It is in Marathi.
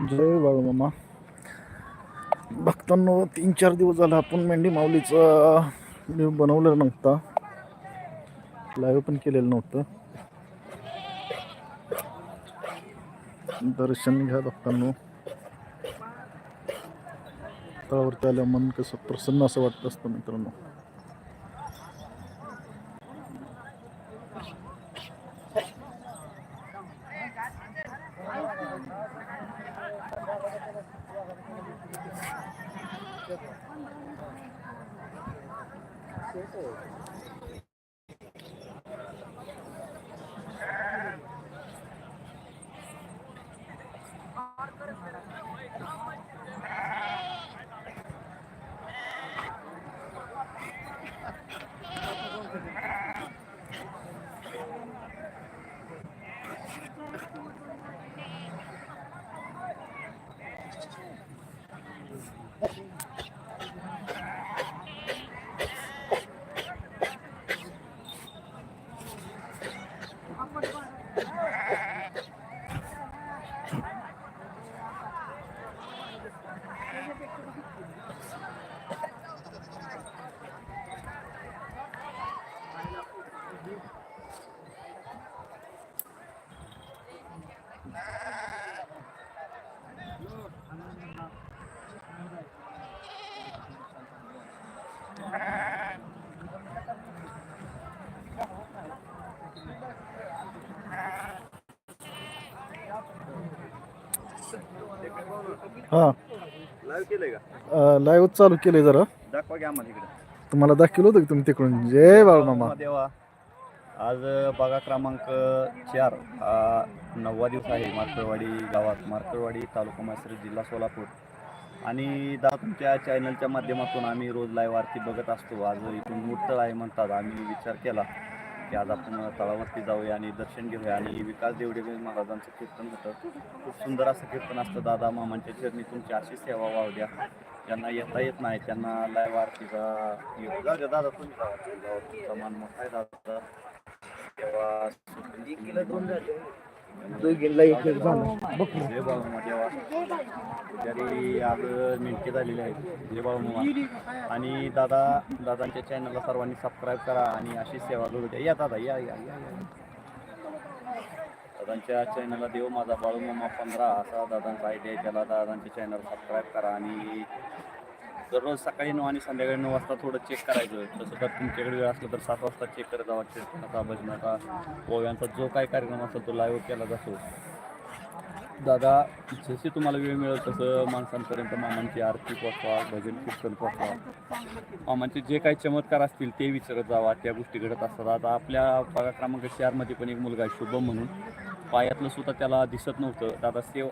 जय बाळू मामा. भक्तांनो तीन चार दिवस झाला आपण मेंढी माऊलीचा व्हिडिओ बनवलेला नव्हता. लाईव्ह पण केलेलं नव्हतं. दर्शन घ्या भक्तांनो. तळावरती आल्या मन कसं प्रसन्न असं वाटत असतं मित्रांनो. हां लाईव्ह का लाईव्ह चालू केले जरा. दाखवा आम्हाला इकडे. तुम्हाला दाखवलं होतं की तुम्ही तिकडून. जय बाळूमामा देवा. आज बघा क्रमांक चार. हा नववा दिवस आहे मार्कळवाडी गावात. मार्कळवाडी तालुका मासरी जिल्हा सोलापूर. आणि दा तुमच्या चॅनलच्या माध्यमातून आम्ही रोज लाईव्ह आरती बघत असतो. आज इथून मुठतळ आहे म्हणतात. आम्ही विचार केला. की आज आपण तळावरती जाऊया आणि दर्शन घेऊया. आणि विकास देवडे महाराजांचं कीर्तन होतं. खूप सुंदर असं कीर्तन असतं. दादा मामांच्या चरणी तुमची अशी सेवा वाव द्या ज्यांना येता येत नाही. त्यांना लाईव्ह आरतीचा योग. जाऊ द्या दादा तुम्ही जावा. तुम्ही जावा तुमचा मान मोठा आहे दादा. तेव्हा जय बाळूमा देवा. पुजारी आज नेमके झालेले आहेत. जय बाळूमा आणि दादा दादांच्या चॅनलला सर्वांनी सबस्क्राईब करा आणि अशी सेवा करू द्या. या दादा या या या दादांच्या चॅनलला देव माझा बाळूमामा पंधरा असा दादांचा आयडिया आहे. त्याला दादांच्या चॅनल सबस्क्राईब करा आणि दररोज सकाळी नऊ आणि संध्याकाळी नऊ वाजता थोडं चेक करायचं. तसं तर तुमच्याकडे वेळ असलं तर सात वाजता चेक करत जावा. कीर्तनाचा भजनाचा गोव्यांचा जो काही कार्यक्रम असेल तो लाईव्ह केला जातो. दादा जसे तुम्हाला वेळ मिळेल तसं माणसांपर्यंत मामांची आरती पोचवा भजन कीर्तन पोचवा मामांचे जे काही चमत्कार असतील ते विचारत जावा त्या गोष्टी घडत असतात. आता आपल्या भागा क्रमांक चारमध्ये पण एक मुलगा आहे शुभम म्हणून. पायातलं सुद्धा त्याला दिसत नव्हतं. दादा सेव